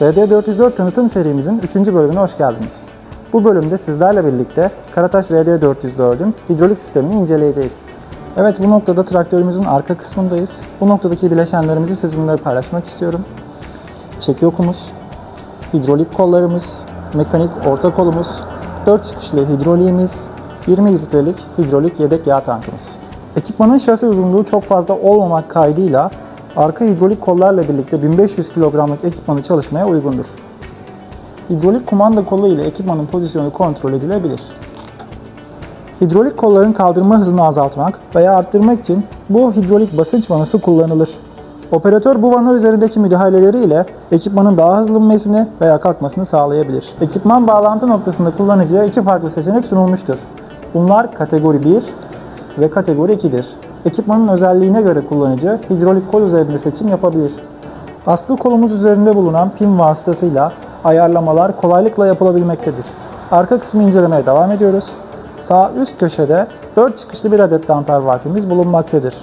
RD404 tanıtım serimizin 3. bölümüne hoş geldiniz. Bu bölümde sizlerle birlikte Karataş RD404'ün hidrolik sistemini inceleyeceğiz. Evet bu noktada traktörümüzün arka kısmındayız. Bu noktadaki bileşenlerimizi sizinle paylaşmak istiyorum. Çeki okumuz, hidrolik kollarımız, mekanik orta kolumuz, 4 çıkışlı hidroliğimiz, 20 litrelik hidrolik yedek yağ tankımız. Ekipmanın şasi uzunluğu çok fazla olmamak kaydıyla arka hidrolik kollarla birlikte 1500 kilogramlık ekipmanı çalışmaya uygundur. Hidrolik kumanda kolu ile ekipmanın pozisyonu kontrol edilebilir. Hidrolik kolların kaldırma hızını azaltmak veya arttırmak için bu hidrolik basınç vanası kullanılır. Operatör bu vana üzerindeki müdahaleleri ile ekipmanın daha hızlı inmesini veya kalkmasını sağlayabilir. Ekipman bağlantı noktasında kullanıcıya iki farklı seçenek sunulmuştur. Bunlar kategori 1 ve kategori 2'dir. Ekipmanın özelliğine göre kullanıcı hidrolik kol üzerinde seçim yapabilir. Askı kolumuz üzerinde bulunan pin vasıtasıyla ayarlamalar kolaylıkla yapılabilmektedir. Arka kısmı incelemeye devam ediyoruz. Sağ üst köşede 4 çıkışlı bir adet damper valfimiz bulunmaktadır.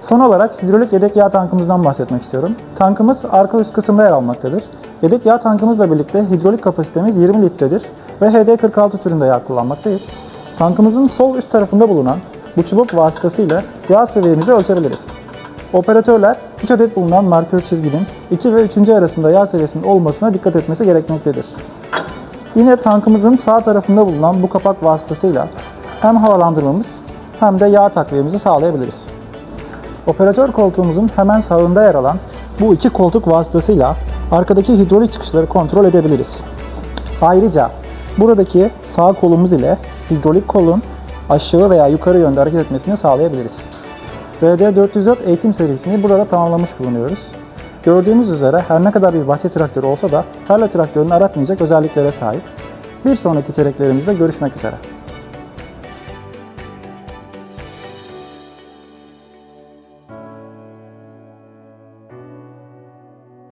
Son olarak hidrolik yedek yağ tankımızdan bahsetmek istiyorum. Tankımız arka üst kısımda yer almaktadır. Yedek yağ tankımızla birlikte hidrolik kapasitemiz 20 litredir ve HD46 türünde yağ kullanmaktayız. Tankımızın sol üst tarafında bulunan bu çubuk vasıtasıyla yağ seviyemizi ölçebiliriz. Operatörler 3 adet bulunan markör çizginin 2 ve 3. arasında yağ seviyesinin olmasına dikkat etmesi gerekmektedir. Yine tankımızın sağ tarafında bulunan bu kapak vasıtasıyla hem havalandırmamız hem de yağ takviyemizi sağlayabiliriz. Operatör koltuğumuzun hemen sağında yer alan bu iki koltuk vasıtasıyla arkadaki hidrolik çıkışları kontrol edebiliriz. Ayrıca buradaki sağ kolumuz ile hidrolik kolun aşağı veya yukarı yönde hareket etmesini sağlayabiliriz. RD404 eğitim serisini burada tamamlamış bulunuyoruz. Gördüğünüz üzere her ne kadar bir bahçe traktörü olsa da tarla traktörünü aratmayacak özelliklere sahip. Bir sonraki içeriklerimizde görüşmek üzere.